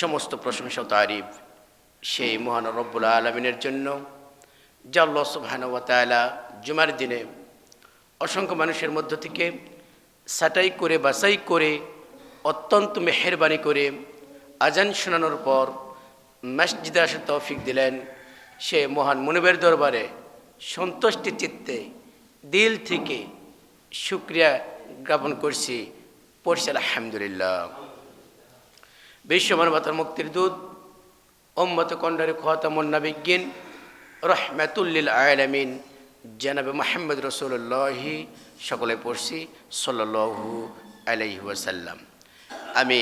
সমস্ত প্রশংসা তারিফ সেই মহান রব্বুল আলমিনের জন্য, যা আল্লাহ সুবাহানুয়াতালা জুমার দিনে অসংখ্য মানুষের মধ্য থেকে সাটাই করে, বাছাই করে, অত্যন্ত মেহরবানি করে আজান শোনানোর পর মসজিদে আসার তৌফিক দিলেন সে মহান মনিবের দরবারে। সন্তুষ্টি চিত্তে দিল থেকে শুক্রিয়া জ্ঞাপন করছি। পড়ছি আলহামদুলিল্লাহ। বিশ্ব মানবতার মুক্তির দূত ওম্মত কণ্ডারে খতামন্না বিজ্ঞান রহমাতুল্লিল আয়ালামিন জানাবে মাহমদ রসুল্লাহি সকলে পড়ছি সাল্লু আলাইহি ওয়াসাল্লাম। আমি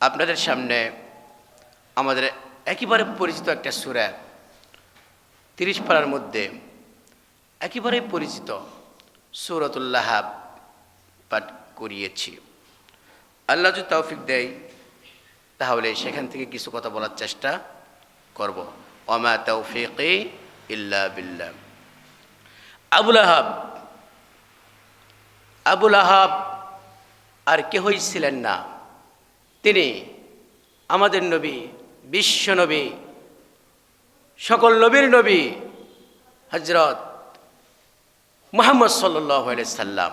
আপনাদের সামনে আমাদের একেবারে পরিচিত একটা সুরা, তিরিশ পাড়ার মধ্যে একেবারেই পরিচিত সুরতুল্লাহ পাঠ করিয়েছি। আল্লাহ যদি তৌফিক দেয় তাহলে সেখান থেকে কিছু কথা বলার চেষ্টা করব। অমা তৌফিক ইল্লা বিল্লাহ। আবুল আহাব আবুল আহাব, আর কেহই ছিলেন না। তিনি আমাদের নবী, বিশ্ব নবী, সকল নবীর নবী হজরত মোহাম্মদ সাল্লাম।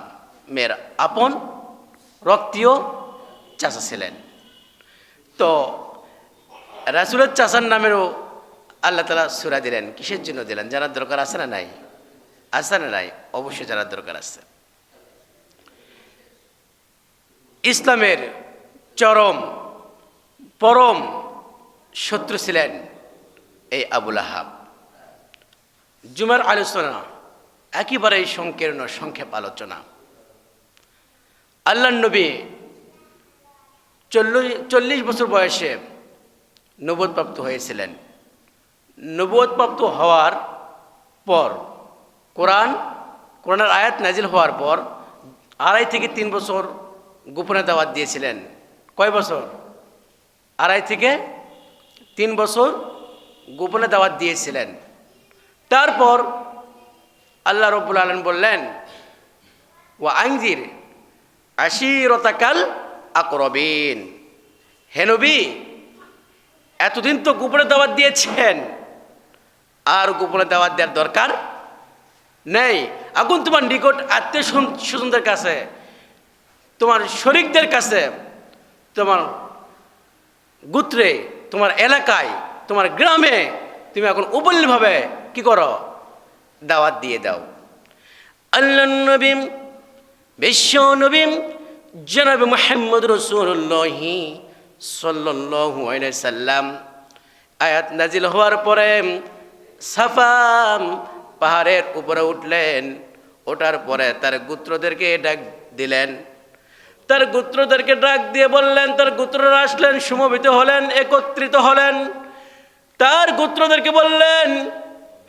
মেয়ের আপন, রক্তীয় চাষা ছিলেন। তো রাসুলের চাষার নামেরও আল্লাহ তালা সুরা দিলেন। কিসের জন্য দিলেন? জানার দরকার আছে না নাই? আছে না নাই? অবশ্যই জানার দরকার আছে। ইসলামের চরম, পরম শত্রু ছিলেন এই আবুল আহাব। জুমার আলোচনা, একেবারেই সংকীর্ণ, সংক্ষেপ আলোচনা। আল্লাহ নবী চল্লিশ চল্লিশ বছর বয়সে নবোধপ্রাপ্ত হয়েছিলেন। নবোধপ্রাপ্ত হওয়ার পর, কোরআন, কোরআনের আয়াত নাজিল হওয়ার পর আড়াই থেকে তিন বছর গোপনে দাওয়াত দিয়েছিলেন। কয় বছর? আড়াই থেকে তিন বছর গোপনে দাওয়াত দিয়েছিলেন। তারপর আল্লাহ রব্বুল আলম বললেন ও আংজির আশিরতাকাল আকরবিন। হেনবি এতদিন তো গোপনে দাওয়াত দিয়েছেন। আর গোপনে দাওয়াত দেওয়ার দরকার নেই। এখন তোমার নিকট আত্মীয় স্বজনদের কাছে, তোমার শরিকদের কাছে, তোমার গুত্রে, তোমার এলাকায়, তোমার গ্রামে তুমি এখন উপলভাবে কি করো? দাওয়াত দিয়ে দাও। আল্লাহ নবীম, বিশ্ব নবীম জনাব মোহাম্মদ রসুল্লাহি সাল্লু সাল্লাম, আয়াত নাজিল হওয়ার পরে সাফাম পাহাড়ের উপরে উঠলেন, ওঠার পরে তার গুত্রদেরকে ডাক দিলেন। তার গুত্রদেরকে ডাক দিয়ে বললেন, তার গুত্ররা আসলেন, সমবেত হলেন, একত্রিত হলেন। তার গুত্রদেরকে বললেন,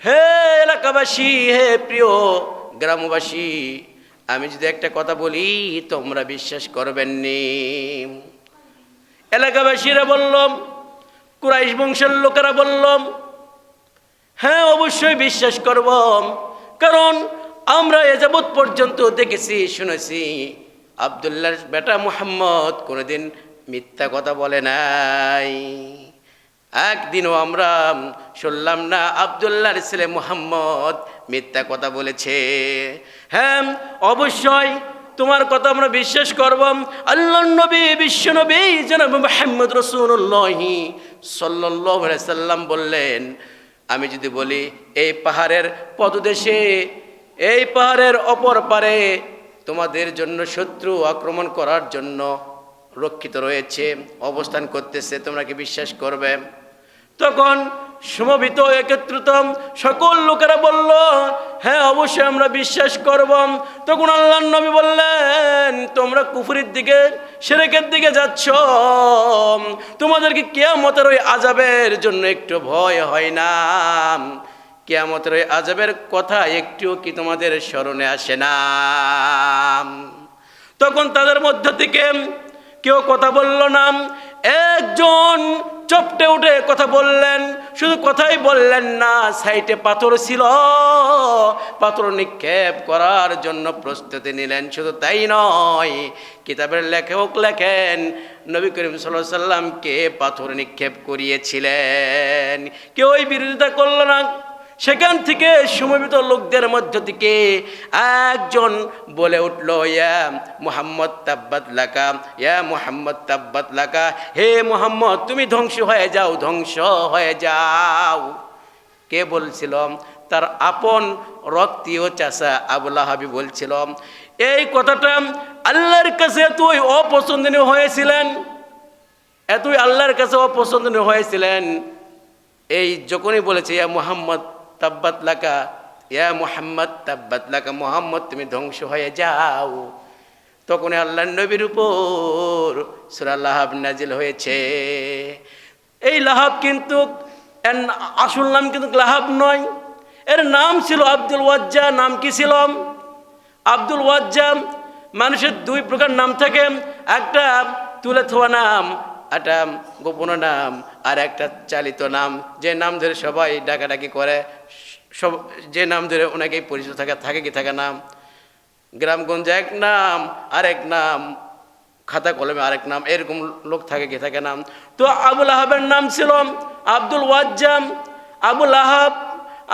হে এলাকাবাসী, হে প্রিয় গ্রামবাসী আমি যদি একটা কথা বলি, তোমরা বিশ্বাস করবেননি। এলাকাবাসীরা বললাম, কুরাইশ বংশের লোকেরা বললাম হ্যাঁ অবশ্যই বিশ্বাস করব। কারণ আমরা এ যাবৎ পর্যন্ত দেখেছি, শুনেছি আবদুল্লাহ বেটা মুহাম্মদ কোনোদিন মিথ্যা কথা বলে নাই। একদিনও আমরা শুনলাম না আবদুল্লাহর ছেলে মুহাম্মদ মিথ্যা কথা বলেছে। হ্যাঁ অবশ্যই তোমার কথা আমরা বিশ্বাস করব। আল্লাহ নবী, বিশ্ব নবী, জনাব মোহাম্মদ রসুল্লাহি সাল্লাহ সাল্লাম বললেন, আমি যদি বলি, এই পাহাড়ের পদদেশে, এই পাহাড়ের অপর পারে তোমাদের জন্য শত্রু আক্রমণ করার জন্য রক্ষিত রয়েছে, অবস্থান করতেছে, তোমরা কি বিশ্বাস করবে? তখন সমবিত একত্রিত সকল লোকেরা বলল হ্যাঁ অবশ্যই আমরা বিশ্বাস করব। তখন আল্লাহ নবী বললেন, তোমরা কুফুরির দিকে, সেরেকের দিকে যাচ্ছ। তোমাদেরকে কেয়ামতের ওই আজাবের জন্য একটু ভয় হয় না? কেয়ামতের ওই আজাবের কথা একটুও কি তোমাদের স্মরণে আসে না? তখন তাদের মধ্য থেকে কেউ কথা বলল না। একজন চপটে উঠে কথা বললেন, শুধু কথাই বললেন না, সাইটে পাথর ছিল। পাথর নিক্ষেপ করার জন্য প্রস্তুতি নিলেন, শুধু তাই নয়, কিতাবের লেখক লেখেন, নবী করিম সাল্লাহ সাল্লামকে পাথর নিক্ষেপ করিয়েছিলেন। কেউই বিরোধিতা করল না। সেখান থেকে সমবেত লোকদের মধ্য থেকে একজন বলে উঠল, ইয়া মুহাম্মদ তাব্বাত লাকা, ইয়া মুহাম্মদ তাব্বাত লাকা, হে মুহাম্মদ, তুমি ধ্বংস হয়ে যাও, ধ্বংস হয়ে যাও। কে বলছিল? তার আপন রক্তীয় চাষা আবুল হাবি বলছিল, এই কথাটা আল্লাহর কাছে তুই অপছন্দনীয় হয়েছিলেন, এতই আল্লাহর কাছে অপছন্দনীয় হয়েছিলেন। এই যখনই বলেছে, ইয়া মুহাম্মদ তাব্বাত লাকা, ইয়া মুহাম্মদ, তাব্বাত লাকা মুহাম্মদ, তুমি ধ্বংস হয়ে যাও। তখন আল্লাহ নবীর উপর সুরা লাহাব নাজিল হয়েছে। এই লাহাব কিন্তু, এর আসল নাম কিন্তু লাহাব নয়। এর নাম ছিল আব্দুল ওয়াজ্জা, নাম কি ছিল? আব্দুল ওয়াজ্জা, মানুষের দুই প্রকার নাম থাকে। একটা তুলে থোয়া নাম একটা গোপন নাম, আর একটা চালিত নাম। যে নাম ধরে সবাই ডাকাডাকি করে, সব, যে নাম ধরে ওনাকেই পরিচিত থাকে থাকে কি থাকে নাম? গ্রামগঞ্জে এক নাম, আরেক নাম, খাতা কলমে আরেক নাম, এরকম লোক থাকে কি থাকে নাম। তো আবুল আহাবের নাম ছিল আব্দুল ওয়াজ্জাম, আবুল আহাব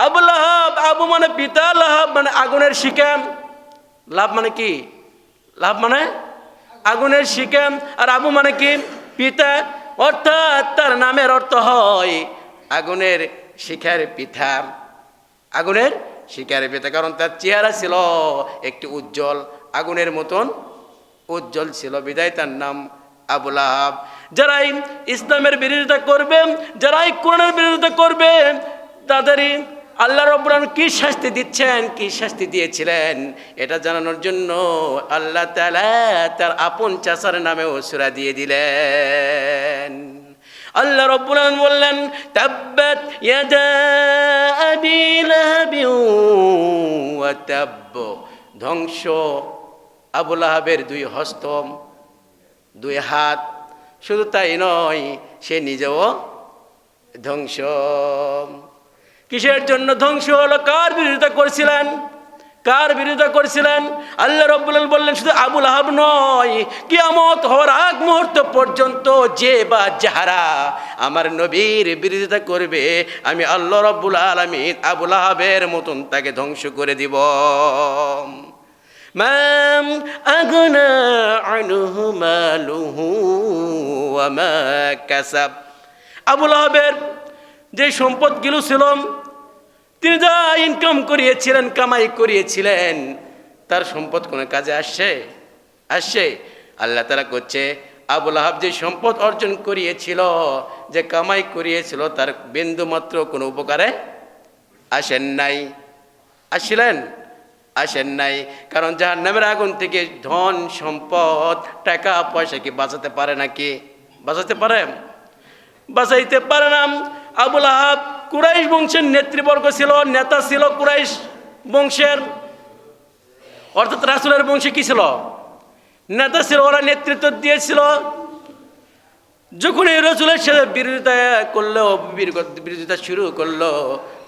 আবুল আহাব, আবু মানে পিতা, লাহাব মানে আগুনের শিকাম। লাভ মানে কি? লাভ মানে আগুনের শিকাম, আর আবু মানে কি? পিতা, অর্থাৎ তার নামের অর্থ হয় আগুনের শিখার পিতা আগুনের শিকারে পেতে কারণ তার চেহারা ছিল একটি উজ্জ্বল, আগুনের মতন উজ্জ্বল ছিল। বিদায়, তার নাম আবুল আহাব যারাই ইসলামের বিরোধিতা করবে, যারাই কোরআনের বিরোধিতা করবে, তাদেরই আল্লাহ রব্বুরান কি শাস্তি দিচ্ছেন, কি শাস্তি দিয়েছিলেন, এটা জানানোর জন্য আল্লাহ তাআলা তার আপন চাষার নামে সুরা দিয়ে দিলেন। আল্লাহ রব্বুল বললেন ইয়াদা ধ্বংস, আবু লাহাবের দুই হস্ত দুই হাত, শুধু তাই নয়, সে নিজেও ধ্বংস। কিসের জন্য ধ্বংস হলো? কার বিরোধিতা করছিলেন? কার বিরোধিতা করছিলেন? আল্লাহ রব্বুল বললেন, শুধু আবুল আহাব নয়, কিয়ামত হওয়ার আগ মুহূর্ত পর্যন্ত যে বা যাহারা আমার নবীর বিরোধিতা করবে, আমি আল্লাহ রব্বুল আলমিন আবুল আহাবের মতন তাকে ধ্বংস করে দিব। মাম আগনা আবুল আহাবের যে সম্পদগুলো ছিল তিনি যা ইনকাম করিয়েছিলেন, কামাই করিয়েছিলেন, তার সম্পদ কোনো কাজে আসছে? আসছে। আল্লাহ তারা করছে আবুল আহাব যে সম্পদ অর্জন করিয়েছিল, যে কামাই করিয়েছিল, তার বিন্দু মাত্র কোনো উপকারে আসেন নাই। আসছিলেন? আসেন নাই। কারণ যার নামের আগুন থেকে ধন, সম্পদ, টাকা, পয়সা কি বাঁচাতে পারে নাকি? বাঁচাতে পারে? বাঁচাইতে পারে না। আবুল আহাব কুরাইশ বংশের নেতৃবর্গ ছিল, নেতা ছিল কুরাইশ বংশের। অর্থাৎ রাসুলের বংশে কি ছিল? নেতা ছিল, ওরা নেতৃত্ব দিয়েছিল। যখন এই রসুলের সাথে বিরোধিতা করল বিরোধিতা শুরু করল,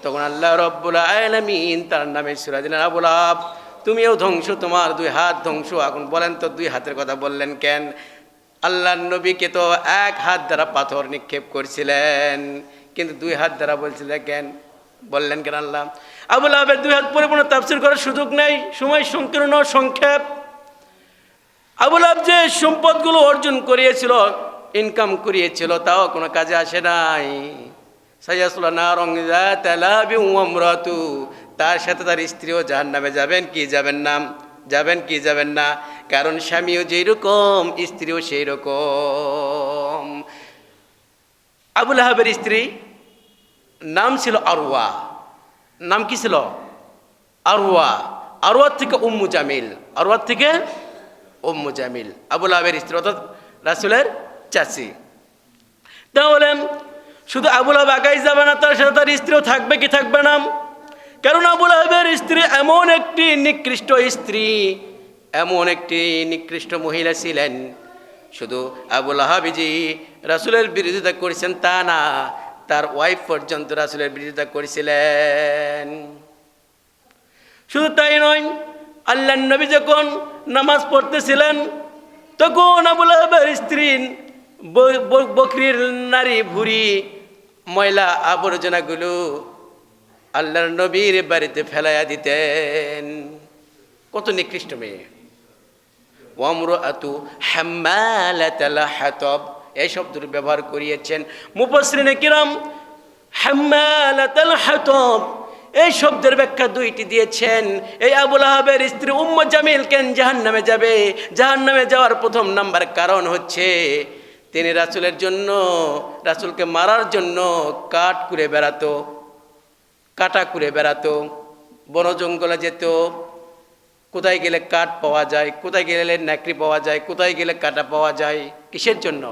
তখন আল্লাহ রব্বুল আলমিন তার নামে সুরা দিলেন, আবুল আহাব, তুমিও ধ্বংস, তোমার দুই হাত ধ্বংস। এখন বলেন তো, দুই হাতের কথা বললেন কেন? আল্লাহ নবীকে তো এক হাত দ্বারা পাথর নিক্ষেপ করছিলেন। কিন্তু দুই হাত দ্বারা বলছিলেন কেন বললেন কেন আল্লাহ? আবুল আহাবের দুই হাত পরিপূর্ণ তাফসির করার সুযোগ নেই, সময় সংকীর্ণ, সংক্ষেপ। আবুল আহাব যে সম্পদগুলো অর্জন করিয়েছিল ইনকাম করিয়েছিল, তাও কোনো কাজে আসে নাই। তার সাথে তার স্ত্রীও যার নামে যাবেন, কি যাবেন না? যাবেন, কি যাবেন না? কারণ স্বামীও যেই রকম স্ত্রীও সেই রকম আবুল আহাবের স্ত্রী নাম ছিল আরওয়া। নাম কি ছিল? আরওয়া। আরওয়ার থেকে উম্মু জামিল। আরওয়ার থেকে উম্মু জামিল। আবুল আবের স্ত্রী, অর্থাৎ রাসুলের চাচি। তাহলে শুধু আবুল আহাব একাই যাবে না, তার সাথে তার স্ত্রীও থাকবে কি থাকবে না? কারণ আবুল আহাবের স্ত্রী এমন একটি নিকৃষ্ট স্ত্রী, এমন একটি নিকৃষ্ট মহিলা ছিলেন। শুধু আবুল আহাবিজি রাসুলের বিরোধিতা করেছেন তা না তার ওয়াইফ পর্যন্ত রাসুলের বিরোধিতা করেছিলেন। শুধু তাই নয় আল্লাহ নবী যখন নামাজ পড়তেছিলেন, তখন আবুল আহাবের স্ত্রী বকরির নারী ভুরি ময়লা আবর্জনাগুলো আল্লাহর নবীর বাড়িতে ফেলাইয়া দিতেন। কত নিকৃষ্ট মেয়ে। ওয়ামরাতু হাম্মালাতাল হাতব। এই শব্দটি ব্যবহার করিয়েছেন। মুফাসসিরিনে কিরাম, হাম্মালাতাল হাতব, এই শব্দের ব্যাখ্যা দুইটি দিয়েছেন। এই আবুল আহাবের স্ত্রী উম্ম জামিল কেন জাহান্নামে যাবে? জাহান্নামে যাওয়ার প্রথম নাম্বার কারণ হচ্ছে, তিনি রাসুলের জন্য, রাসুলকে মারার জন্য কাঠ করে বেড়াতো, কাটা করে বেড়াতো, বন জঙ্গলে যেত, কোথায় গেলে কাঠ পাওয়া যায়, কোথায় গেলে নাকড়ি পাওয়া যায়, কোথায় গেলে কাটা পাওয়া যায়, কিসের জন্য?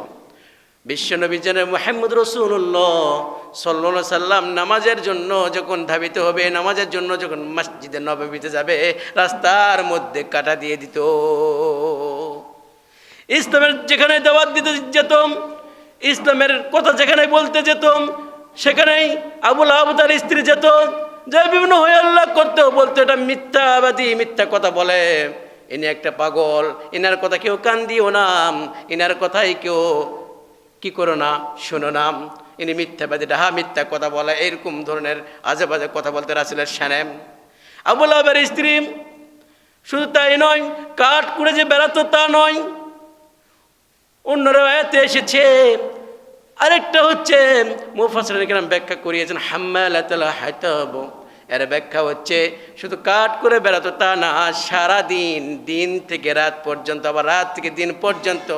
বিশ্বনবী যেন মোহাম্মদ রসুল্লাহ সাল্লা সাল্লাম নামাজের জন্য যখন ধাবিত হবে, নামাজের জন্য যখন মসজিদে নবমীতে যাবে, রাস্তার মধ্যে কাটা দিয়ে দিত। ইসলামের যেখানে দাওয়াত দিতে যেতাম, ইসলামের কথা যেখানে বলতে যেতাম, সেখানেই আবুল আবতার স্ত্রী যেত। যে বিভিন্ন হয়ে আল্লাহ করতো বলতো, এটা মিথ্যাবাদী মিথ্যা কথা বলে। ইনি একটা পাগল, ইনার কথা কেউ কান দিও না, ইনার কথাই কেউ কি করো না? শোনো না। ইনি মিথ্যাবাদী ডাহা মিথ্যা কথা বলে, এরকম ধরনের আজে বাজে কথা বলতে রাসুলের সানেম আবুল আবের স্ত্রী শুধু তাই নয়, কাঠ করে যে বেড়াতো তা নয়। অন্য রেওয়ায়তে এসেছে। আরেকটা হচ্ছে মুফাসির ব্যাখ্যা করিয়েছেন, হাম্মালাতাল হাতাব। এর ব্যাখ্যা হচ্ছে, শুধু কাট করে বেড়াতো তা না সারা দিন থেকে রাত পর্যন্ত, আবার রাত থেকে দিন পর্যন্ত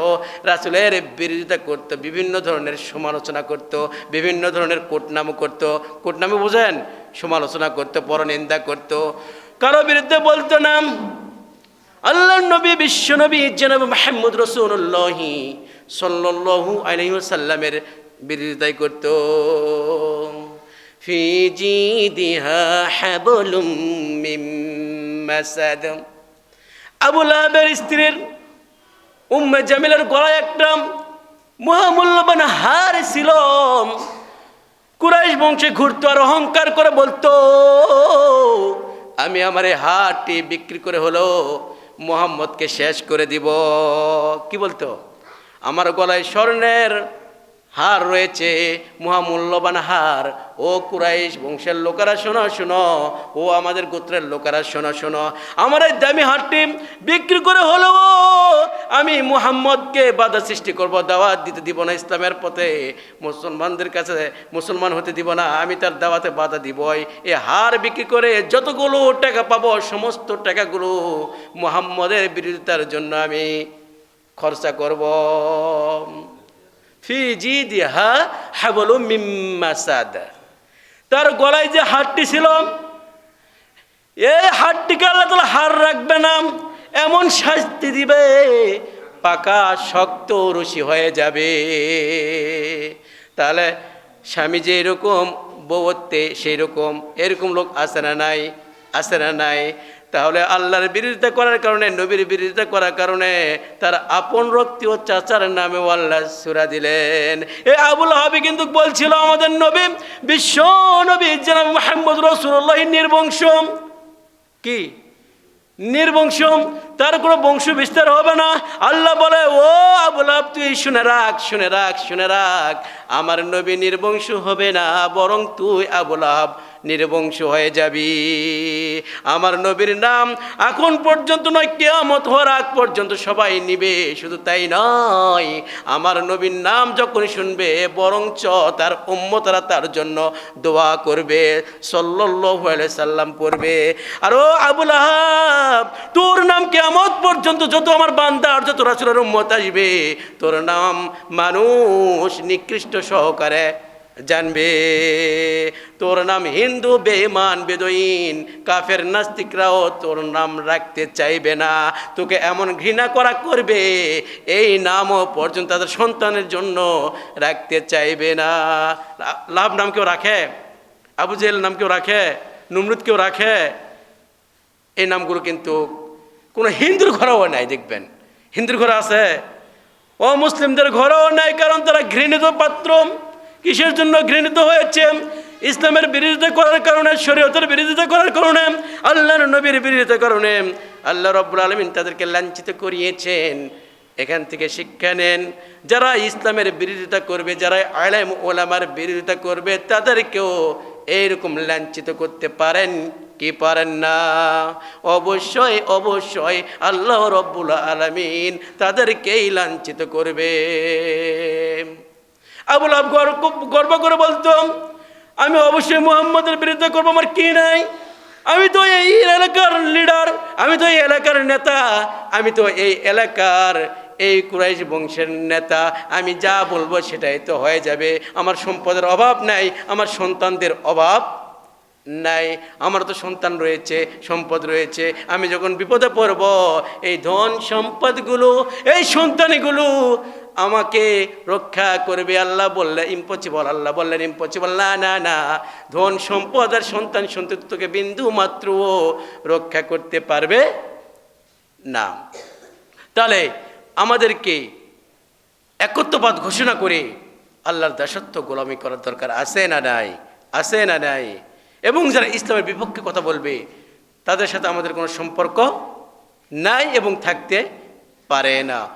রাসুলের বিরোধিতা করতো, বিভিন্ন ধরনের সমালোচনা করত, বিভিন্ন ধরনের কোটনামও করত। কোটনামে বোঝেন? সমালোচনা করতো, পরনিন্দা করত। কারও বিরুদ্ধে বলতো না আল্লাহ নবী, বিশ্ব নবী, জনাব মাহমুদ রসুল্লাহি সাল্লাল্লাহু আলাইহি সাল্লামের বিরোধিতাই করত। ফি জিদিহা হাবলুম মিন মাসাদ আবু লাহাবের স্ত্রীর উম্মে জামিলের গলায় একটা মহামূল্যবান হার ছিল। কুরাইশ বংশে ঘুরতো আর অহংকার করে বলতো, আমি আমার এই হারটি বিক্রি করে হলো মোহাম্মদকে শেষ করে দিব। কি বলতো? আমার গলায় স্বর্ণের হার রয়েছে, মহামূল্যবান হার। ও কুরাইশ বংশের লোকেরা, শোনো শোনো। ও আমাদের গোত্রের লোকেরা, শোনো শোনো। আমার এই দামি হারটি বিক্রি করে হলেও আমি মুহাম্মদকে বাধা সৃষ্টি করব, দাওয়াত দিতে দিব না ইসলামের পথে। মুসলমানদের কাছে মুসলমান হতে দিব না, আমি তার দাওয়াতে বাধা দিবই। এ হার বিক্রি করে যতগুলো টাকা পাবো, সমস্ত টাকাগুলো মুহাম্মদের বিরোধিতার জন্য আমি খরচা করব। জি তার গলায় যে হারটি ছিল এই হারটিকে আল্লাহ তালা হার রাখবে না, এমন শাস্তি দিবে, পাকা শক্ত রশি হয়ে যাবে। তাহলে স্বামী যে এরকম বউত্তে সেই রকম, এরকম লোক আসে না নাই? আসে না নাই? তাহলে আল্লাহর বিরোধিতা করার কারণে, নবীর বিরোধিতা করার কারণে তার আপন রক্তি ও চাচার নামে আল্লাহ সুরা দিলেন। এ আবুল হাবি কিন্তু বলছিল, আমাদের নবী, বিশ্ব নবী যেন মোহাম্মদ রসুল্লাহ নির্বংশম কি? নির্বংশ? তার কোনো বংশ বিস্তার হবে না। আল্লাহ বলে, ও আবুলাব তুই শুনে রাখ শুনে রাখ শুনে রাখ। আমার নবী নির্বংশ হবে না, বরং তুই আবুলাব নির্বংশ হয়ে যাবি। আমার নবীর নাম এখন পর্যন্ত নয়, কেয়ামত হওয়ার আগ পর্যন্ত সবাই নিবে, শুধু তাই নয়। আমার নবীর নাম যখন শুনবে, বরঞ্চ তার উম্মতরা তার জন্য দোয়া করবে আলাইহি সাল্লাম পড়বে। আর ও আবুল তোর নাম কেয়ামত পর্যন্ত যত আমার বান্দার যত রাসূলের উম্মত আসবে, তোর নাম মানুষ নিকৃষ্ট সহকারে জানবে। তোর নাম হিন্দু বেমান বেদইন কাফের নাস্তিকরাও তোর নাম রাখতে চাইবে না। তোকে এমন ঘৃণা করা করবে, এই নামও পর্যন্ত তাদের সন্তানের জন্য রাখতে চাইবে না। লাভ নাম কেউ রাখে? আবু জেল নাম কেউ রাখে? নুমরুদ কেউ রাখে? এই নামগুলো কিন্তু কোনো হিন্দুর ঘরেও নাই, দেখবেন। হিন্দুর ঘরে আছে। ও মুসলিমদের ঘরেও নাই, কারণ তারা ঘৃণিত পাত্র। কিসের জন্য ঘৃণিত হয়েছে? ইসলামের বিরোধিতা করার কারণে, শরীয়তের বিরোধিতা করার কারণে, আল্লাহর নবীর বিরোধিতা কারণে আল্লাহ রব্বুল আলমিন তাদেরকে লাঞ্ছিত করিয়েছেন। এখান থেকে শিক্ষা নেন, যারা ইসলামের বিরোধিতা করবে, যারা আলেম ওলামার বিরোধিতা করবে, তাদেরকেও এইরকম লাঞ্ছিত করতে পারেন। কি পারেন না? অবশ্যই অবশ্যই আল্লাহ রব্বুল আলমিন তাদেরকেই লাঞ্ছিত করবে। আবুল আব গর্ব করে বলতাম, আমি অবশ্যই মুহাম্মদের বিরুদ্ধে করব, আমার কি নাই? আমি তো এই এলাকার লিডার আমি তো এই এলাকার নেতা, আমি তো এই এলাকার এই কুরাইশ বংশের নেতা, আমি যা বলব সেটাই তো হয়ে যাবে। আমার সম্পদের অভাব নাই, আমার সন্তানদের অভাব নাই, আমার তো সন্তান রয়েছে, সম্পদ রয়েছে, আমি যখন বিপদে পড়ব, এই ধন সম্পদগুলো, এই সন্তানগুলো আমাকে রক্ষা করবে। আল্লাহ বললে ইম্পসিবল আল্লাহ বললেন ইম্পসিবল না না না। ধন সম্পদ আর সন্তান সন্ততি তোকে বিন্দু মাত্র রক্ষা করতে পারবে না। তাহলে আমাদেরকে একত্ববাদ ঘোষণা করে আল্লাহর দাসত্ব গোলামি করার দরকার আছে না নাই? আছে না নাই? এবং যারা ইসলামের বিপক্ষে কথা বলবে, তাদের সাথে আমাদের কোনো সম্পর্ক নাই এবং থাকতে পারে না।